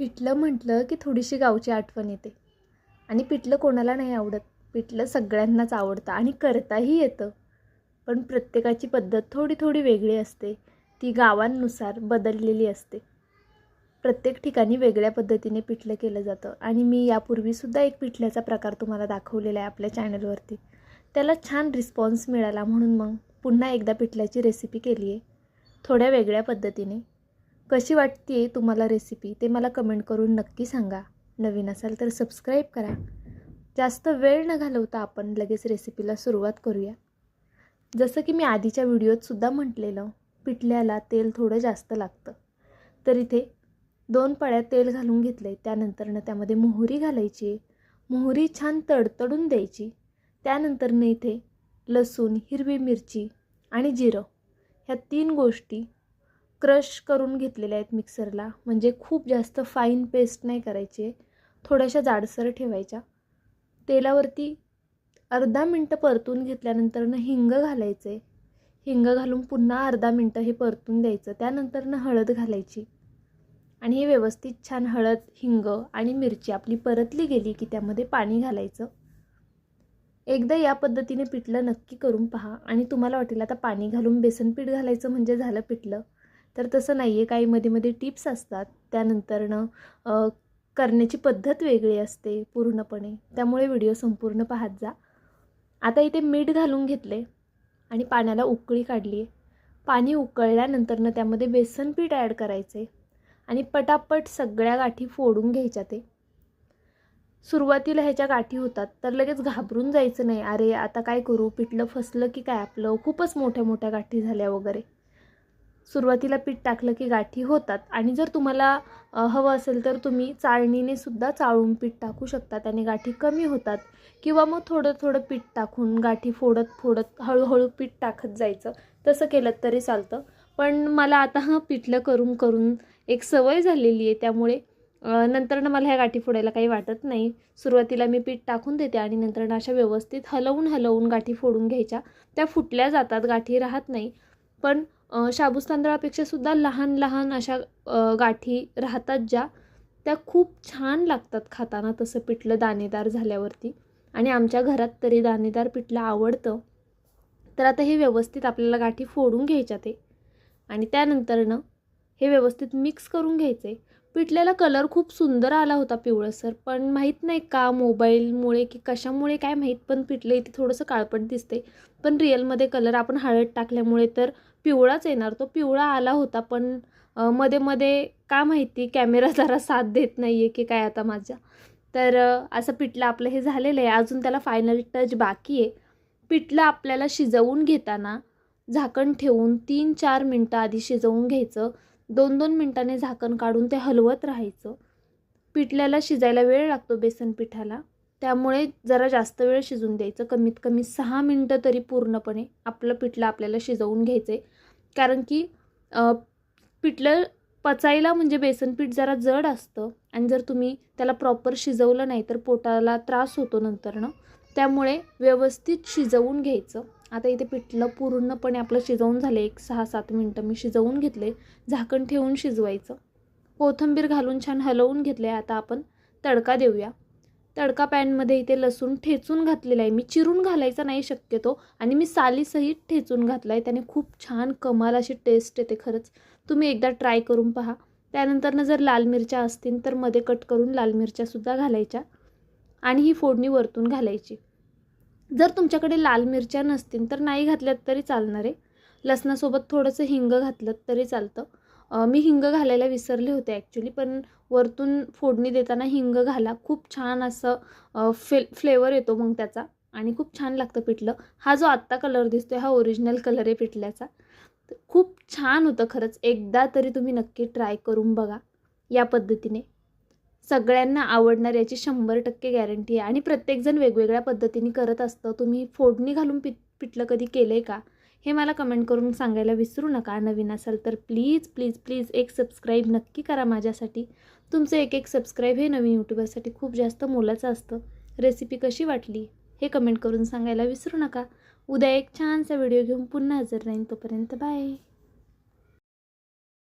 पिठलं म्हटलं की थोडीशी गावची आठवण येते. आणि पिठलं कोणाला नाही आवडत. पिठलं सगळ्यांनाच आवडतं आणि करताही येतं. पण प्रत्येकाची पद्धत थोडी थोडी वेगळी असते. ती गावांनुसार बदललेली असते. प्रत्येक ठिकाणी वेगळ्या पद्धतीने पिठलं केलं जातं. आणि मी यापूर्वीसुद्धा एक पिठल्याचा प्रकार तुम्हाला दाखवलेला आहे आपल्या चॅनलवरती. त्याला छान रिस्पॉन्स मिळाला म्हणून मग पुन्हा एकदा पिठल्याची रेसिपी केली आहे थोड्या वेगळ्या पद्धतीने. कशी वाटते तुम्हाला रेसिपी ते मला कमेंट करून नक्की सांगा. नवीन असाल तर सबस्क्राईब करा. जास्त वेळ न घालवता आपण लगेच रेसिपीला सुरुवात करूया. जसं की मी आधीच्या व्हिडिओतसुद्धा म्हटलेलं पिठल्याला तेल थोडं जास्त लागतं. तर इथे दोन पळ्या तेल घालून घेतले त्यानंतरनं त्यामध्ये मोहरी घालायची मोहरी छान तडतडून द्यायची. त्यानंतरनं इथे लसूण हिरवी मिरची आणि जिरं. ह्या तीन गोष्टी क्रश करून घेतलेले आहेत मिक्सरला. म्हणजे खूप जास्त फाईन पेस्ट नाही करायची. आहे थोड्याशा जाडसर ठेवायच्या. तेलावरती अर्धा मिनटं परतून घेतल्यानंतरनं हिंग घालायचं आहे हिंग घालून पुन्हा अर्धा मिनटं हे परतून द्यायचं. त्यानंतरनं हळद घालायची. आणि हे व्यवस्थित छान हळद हिंग आणि मिरची आपली परतली गेली की त्यामध्ये पाणी घालायचं. एकदा या पद्धतीने पिठलं नक्की करून पहा. आणि तुम्हाला वाटेल आता पाणी घालून बेसन पीठ घालायचं म्हणजे झालं पिठलं. तर तसं नाही आहे काही मध्ये मध्ये टिप्स असतात. त्यानंतरनं करण्याची पद्धत वेगळी असते पूर्णपणे. त्यामुळे व्हिडिओ संपूर्ण पाहत जा. आता इथे मीठ घालून घेतले आणि पाण्याला उकळी काढली आहे पाणी उकळल्यानंतरनं त्यामध्ये बेसन पीठ ॲड करायचे आणि पटापट सगळ्या गाठी फोडून घ्यायच्या ते. सुरुवातीला ह्याच्या गाठी होतात तर लगेच घाबरून जायचं नाही. अरे आता काय करू? पिठलं फसलं की काय आपलं? खूपच मोठ्या मोठ्या गाठी झाल्या वगैरे. सुरुवातीला पीठ टाकलं की गाठी होतात. आणि जर तुम्हाला हवं असेल तर तुम्ही चाळणीने सुद्धा चाळून पीठ टाकू शकता. त्याने गाठी कमी होतात. किंवा मग थोडं थोडं पीठ टाकून गाठी फोडत फोडत हळूहळू पीठ टाकत जायचं. तसं केलं तरी चालतं. पण मला आता हां पिठलं करून करून एक सवय झालेली आहे. त्यामुळे नंतरनं मला ह्या गाठी फोडायला काही वाटत नाही. सुरुवातीला मी पीठ टाकून देते आणि नंतर अशा व्यवस्थित हलवून हलवून गाठी फोडून घ्यायच्या. त्या फुटल्या जातात. गाठी राहत नाही. पण शाबूस तांदळापेक्षा सुद्धा लहान लहान अशा गाठी राहतात ज्या त्या खूप छान लागतात खाताना. तसं पिठलं दाणेदार झाल्यावरती. आणि आमच्या घरात तरी दाणेदार पिठलं आवडतं. तर आता हे व्यवस्थित आपल्याला गाठी फोडून घ्यायच्या ते. आणि त्यानंतरनं हे व्यवस्थित मिक्स करून घ्यायचे. पिठल्याला कलर खूप सुंदर आला होता पिवळसर पण माहीत नाही का मोबाईलमुळे की कशामुळे काय माहीत पण पिठलं इथे थोडंसं काळपट दिसते पण रिअलमध्ये कलर आपण हळद टाकल्यामुळे तर पिवळाच येणार. तो पिवळा आला होता पण मध्ये मध्ये का माहिती कॅमेरा जरा साथ देत नाही आहे की काय आता माझ्या. तर असं पिठलं आपलं हे झालेलं आहे. अजून त्याला फायनल टच बाकी आहे. पिठलं आपल्याला शिजवून घेताना झाकण ठेवून तीन चार मिनटं आधी शिजवून घ्यायचं. दोन दोन मिनटाने झाकण काढून ते हलवत राहायचं. पिठल्याला शिजायला वेळ लागतो बेसन पिठाला. त्यामुळे जरा जास्त वेळ शिजून द्यायचं. कमीत कमी सहा मिनटं तरी पूर्णपणे आपलं पिठलं आपल्याला शिजवून घ्यायचं आहे कारण की पिठलं पचायला म्हणजे बेसन पीठ जरा जड असतं आणि जर तुम्ही त्याला प्रॉपर शिजवलं नाही तर पोटाला त्रास होतो नंतरनं. त्यामुळे व्यवस्थित शिजवून घ्यायचं. आता इथे पिठलं पूर्णपणे आपलं शिजवून झालं एक सहा सात मिनटं मी शिजवून घेतले. झाकण ठेवून शिजवायचं. कोथिंबीर घालून छान हलवून घेतले आता आपण तडका देऊया. तडका पॅनमध्ये इथे लसूण ठेचून घातलेला आहे. मी चिरून घालायचा नाही शक्यतो आणि मी सालीसहित ठेचून घातला आहे. त्याने खूप छान कमाल अशी टेस्ट येते खरंच. तुम्ही एकदा ट्राय करून पहा. त्यानंतरनं जर लाल मिरच्या असतील तर मध्ये कट करून लाल मिरच्यासुद्धा घालायच्या आणि ही फोडणी वरतून घालायची. जर तुमच्याकडे लाल मिरच्या नसतील तर नाही घातल्यात तरी चालणार. आहे लसणासोबत थोडंसं हिंग घातलं तरी चालतं. मी हिंग घालायला विसरले होते ॲक्च्युली पण वरतून फोडणी देताना हिंग घाला. खूप छान असं फे फ्लेवर येतो मग त्याचा आणि खूप छान लागतं पिठलं. हा जो आत्ता कलर दिसतो हा ओरिजिनल कलर आहे पिठल्याचा. खूप छान होतं खरंच. एकदा तरी तुम्ही नक्की ट्राय करून बघा या पद्धतीने. सगळ्यांना आवडणार याची शंभर टक्के गॅरंटी आहे. आणि प्रत्येकजण वेगवेगळ्या पद्धतीने करत असतं. तुम्ही फोडणी घालून पिठ पिठलं कधी केलं आहे का? हे मला कमेंट करून सांगायला विसरू नका. नवीन असाल तर प्लीज प्लीज प्लीज एक सबस्क्राईब नक्की करा माझ्यासाठी. तुमचं एक एक सबस्क्राईब हे नवीन यूट्यूबरसाठी खूप जास्त मोलाचं असतं. रेसिपी कशी वाटली हे कमेंट करून सांगायला विसरू नका. उद्या एक छानसा व्हिडिओ घेऊन पुन्हा हजर राहीन. तोपर्यंत बाय